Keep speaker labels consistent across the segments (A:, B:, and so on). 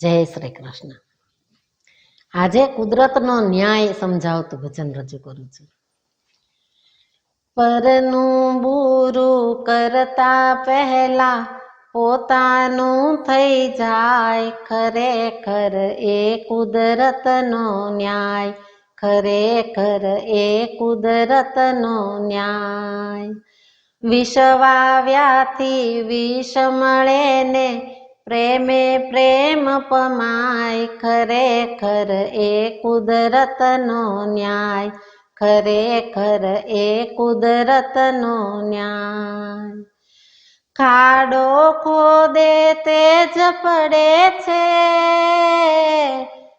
A: જય શ્રી કૃષ્ણ. આજે કુદરતનો ન્યાય સમજાવતું ભજન રજૂ કરું છું. પરનું બુરું કરતા પહેલા પોતાનું થઈ જાય ખરેખર એ કુદરતનો ન્યાય. ખરેખર એ કુદરતનો ન્યાય. વિષવાવ્યાથી વિષ મળે ને પ્રેમે પ્રેમ પમાય, ખરેખર એ કુદરતનો ન્યાય, ખરેખર એ કુદરતનો ન્યાય. ખાડો ખોદે તે જ પડે છે,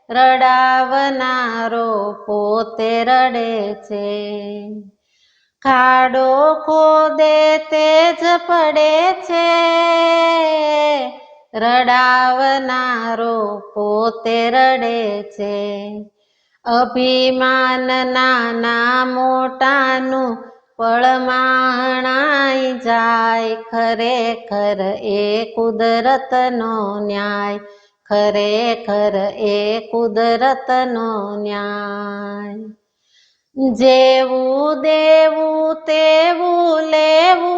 A: રડાવનારો પોતે રડે છે. ખાડો ખોદે તે જ પડે છે રડાવનારો પોતે રડે છે. અભિમાન નાના મોટાનું પળમાણાઈ જાય. ખરેખર એ કુદરતનો ન્યાય. ખરેખર એ કુદરતનો ન્યાય. જેવું દેવું તેવું લેવું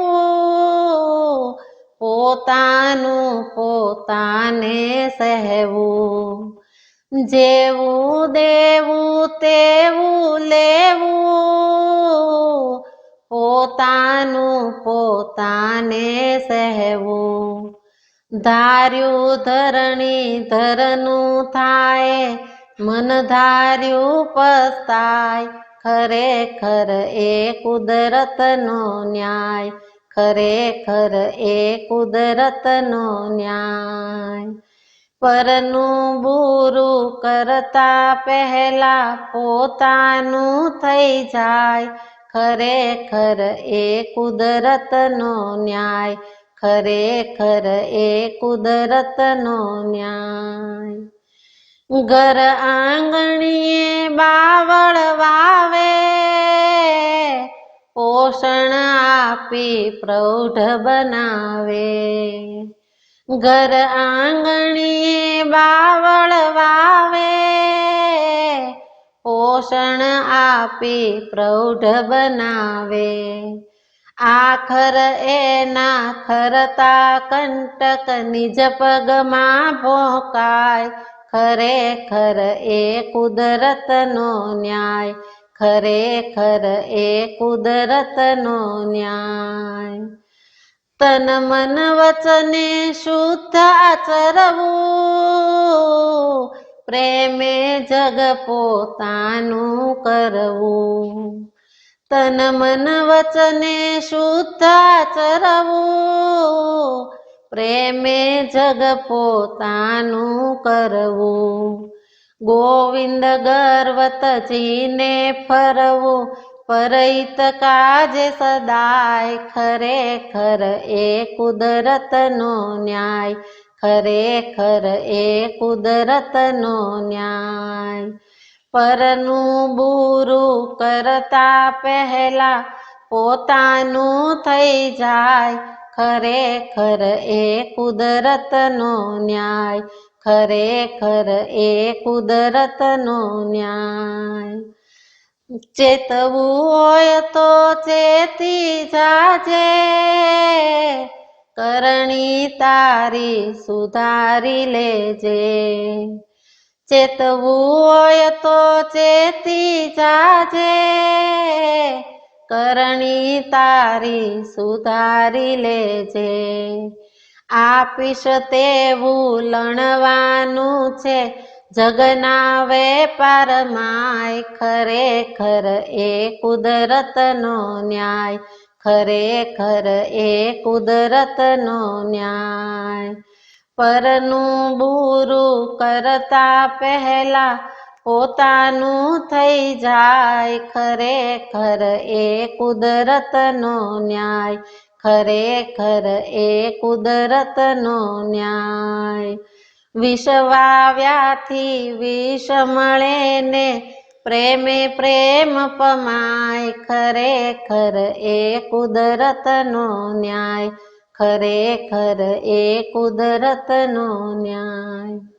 A: પોતાનું પોતાને સહેવું. જેવું દેવું તેવું લેવું. પોતાનું પોતાને સહેવું. ધાર્યું ધરણી ધરનું થાય, મન ધાર્યું પસ્તાય. ખરેખર એ કુદરતનો ન્યાય. ખરેખર એ કુદરતનો ન્યાય. પરનું બુરું કરતા પહેલા પોતાનું થઈ જાય. ખરેખર એ કુદરતનો ન્યાય. ખરેખર એ કુદરતનો ન્યાય. ઘર આંગણીએ બાવળ વાવે આપી પ્રૌઢ બનાવે. ઘર આંગણીએ બાવળ વાવે. પોષણ આપી પ્રૌઢ બનાવે. આખર એના ખરતા કંટક નિજ પગમાં ભોકાય. ખરેખર એ કુદરતનો ન્યાય. ખરેખર એ કુદરતનો ન્યાય તન મન વચને શુદ્ધ આચરવું પ્રેમે જગ પોતાનું કરવું તન મન વચને શુદ્ધ આચરવું પ્રેમે જગ પોતાનું કરવું ગોવિંદ ગર્વતજીને ફરવું પરૈત કાજે સદાય ખરેખર એ કુદરતનો ન્યાય, ખરેખર એ કુદરતનો ન્યાય. પરનું બુરું કરતા પહેલા પોતાનું થઈ જાય, ખરેખર એ કુદરતનો ન્યાય ખરેખર એ કુદરતનો ન્યાય ચેતવું હોય તો ચેતી જાજે કરણી તારી સુધારી લેજે ચેતવું હોય તો ચેતી જાજે કરણી તારી સુધારી લેજે આપીશ તેવું લણવાનું છે. જગના વેપાર માય ખરેખર એ કુદરતનો ન્યાય. ખરેખર એ કુદરતનો ન્યાય. પરનું બુરું કરતા પહેલા પોતાનું થઈ જાય. ખરેખર એ કુદરતનો ન્યાય. ખરેખર એ કુદરતનો ન્યાય. વિષવાવ્યાથી વિષ મળે ને પ્રેમે પ્રેમ પમાય, ખરેખર એ કુદરતનો ન્યાય, ખરેખર એ કુદરતનો ન્યાય.